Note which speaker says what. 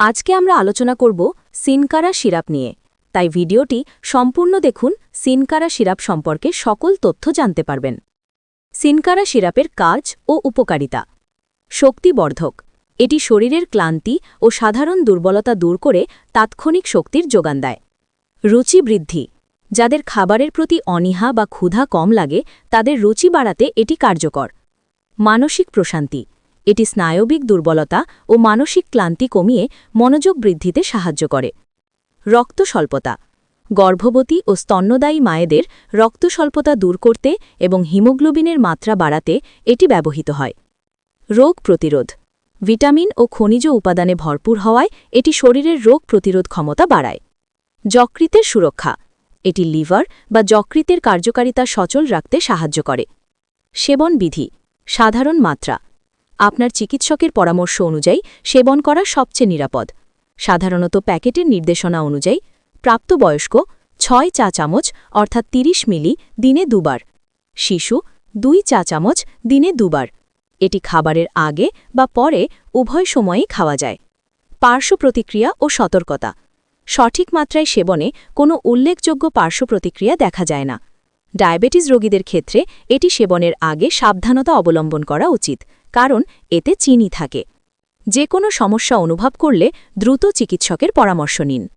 Speaker 1: আজকে আমরা আলোচনা করব সিনকারা সিরাপ নিয়ে। তাই ভিডিওটি সম্পূর্ণ দেখুন, সিনকারা সিরাপ সম্পর্কে সকল তথ্য জানতে পারবেন। সিনকারা সিরাপের কাজ ও উপকারিতা। শক্তিবর্ধক। এটি শরীরের ক্লান্তি ও সাধারণ দুর্বলতা দূর করে তাৎক্ষণিক শক্তির যোগান দেয়। রুচি বৃদ্ধি। যাদের খাবারের প্রতি অনীহা বা ক্ষুধা কম লাগে, তাদের রুচি বাড়াতে এটি কার্যকর। মানসিক প্রশান্তি। এটি স্নায়বিক দুর্বলতা ও মানসিক ক্লান্তি কমিয়ে মনোযোগ বৃদ্ধিতে সাহায্য করে। রক্ত স্বল্পতা গর্ভবতী ও স্তন্যদায়ী মায়েদের রক্ত স্বল্পতা দূর করতে এবং হিমোগ্লোবিনের মাত্রা বাড়াতে এটি ব্যবহৃত হয়। রোগ প্রতিরোধ ভিটামিন ও খনিজ উপাদানে ভরপুর হওয়ায় এটি শরীরের রোগ প্রতিরোধ ক্ষমতা বাড়ায়। যকৃতের সুরক্ষা এটি লিভার বা যকৃতের কার্যকারিতা সচল রাখতে সাহায্য করে। সেবন বিধি সাধারণ মাত্রা আপনার চিকিৎসকের পরামর্শ অনুযায়ী সেবন করা সবচেয়ে নিরাপদ। সাধারণত প্যাকেটের নির্দেশনা অনুযায়ী প্রাপ্তবয়স্ক ছয় চা চামচ অর্থাৎ ৩০ মিলি দিনে দুবার, শিশু দুই চা চামচ দিনে দুবার। এটি খাবারের আগে বা পরে উভয় সময়েই খাওয়া যায়। পার্শ্ব প্রতিক্রিয়া ও সতর্কতা। সঠিক মাত্রায় সেবনে কোনো উল্লেখযোগ্য পার্শ্ব প্রতিক্রিয়া দেখা যায় না। ডায়াবেটিস রোগীদের ক্ষেত্রে এটি সেবনের আগে সাবধানতা অবলম্বন করা উচিত, কারণ এতে চিনি থাকে। যে কোনো সমস্যা অনুভব করলে দ্রুত চিকিৎসকের পরামর্শ নিন।